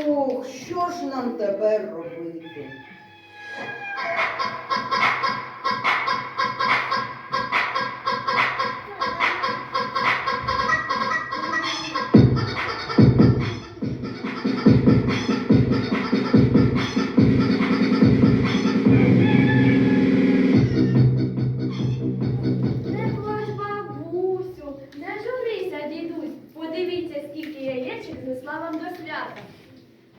Ох, що ж нам тепер робити?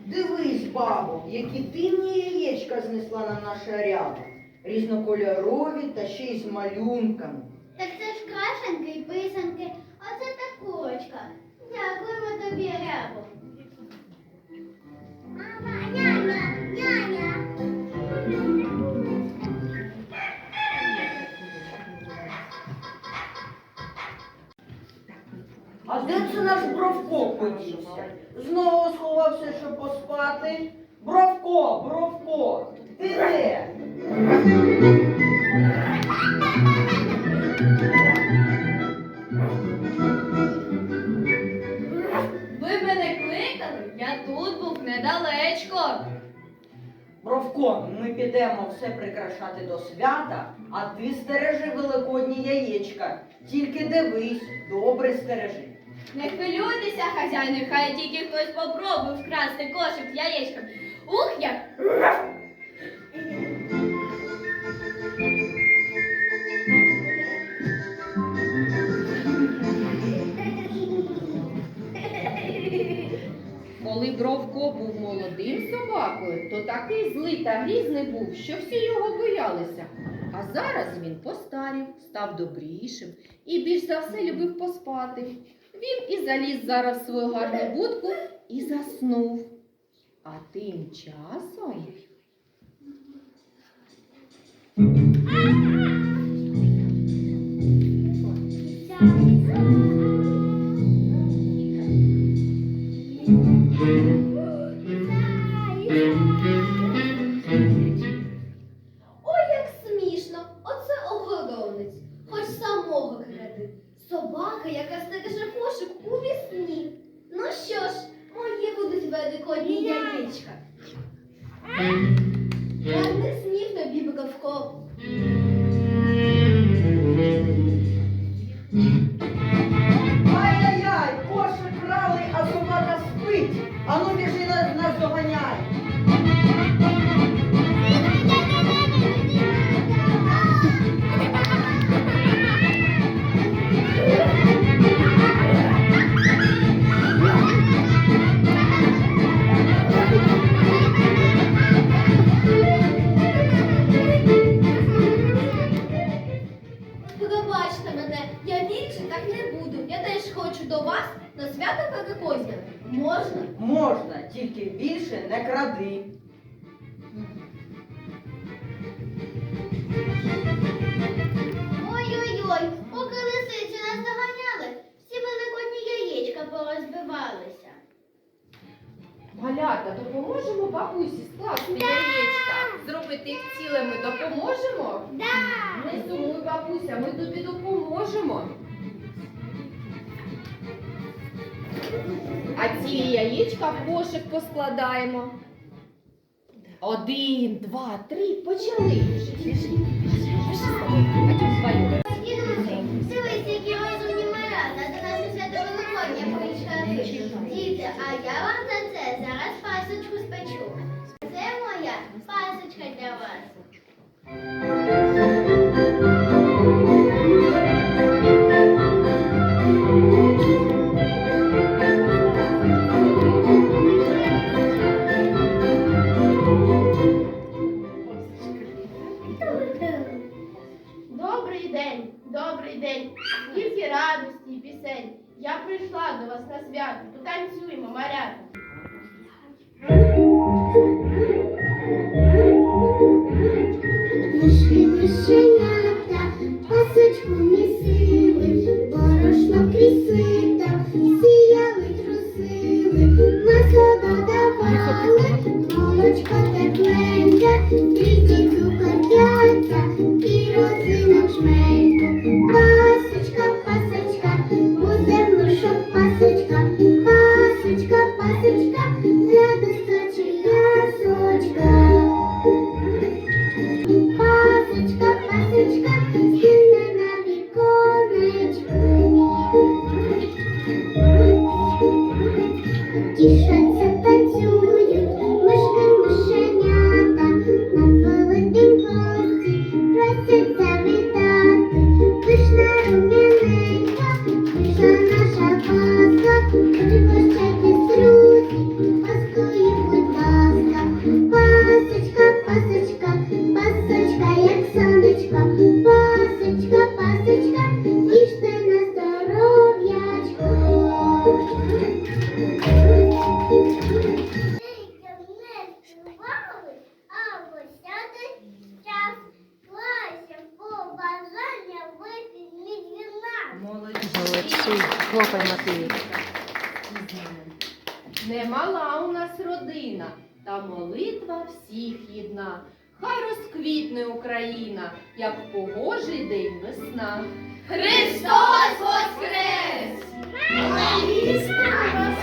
Дивись, бабо, які дивні яєчка знесла на наша ряба. Різнокольорові та ще й з малюнками. Так це ж крашенки і писанки, а це та курочка. Дякуємо тобі, рябо. Подівся? Знову сховався, щоб поспати. Бровко, Бровко, ти де? Ви мене кликали? Я тут був недалечко. Бровко, ми підемо все прикрашати до свята, а ти стережи великодні яєчка. Тільки дивись, добре стережи. Не хвилюйтеся, хазяїни, хай тільки хтось попробує вкрасти кошик з яєчком. Ух, як! Коли Бровко був молодим собакою, то такий злий та грізний був, що всі його боялися. А зараз він постарів, став добрішим і більш за все любив поспати. Він і заліз зараз в свою гарну будку і заснув. А тим часом. Ой, Пробачте мене, я більше так не буду. Я теж хочу до вас на свято Великодня. Можна? Можна, тільки більше не кради. Бабусі скласти яєчка, зробити їх цілими допоможемо? Да! Не сумуй, бабуся, ми тобі допоможемо. А ці яєчка в кошик поскладаємо. Один, два, три, почали. Дивись, які розумні малята до нас свято Великодня прийшли. Діти, а я вам Добрий день, добрий день. Скільки радості і пісень. Я прийшла до вас на свято. Потанцюємо, малята. Мишенята, пасочку місили, борошно крісита, сіяли, трусили, масло додавали, молочко тепленьке, 计算 Молодці. Хлопай, Матвію. Немала у нас родина, та молитва всіх єдна. Хай розквітне Україна, як погожий день весна. Христос Воскрес! Христос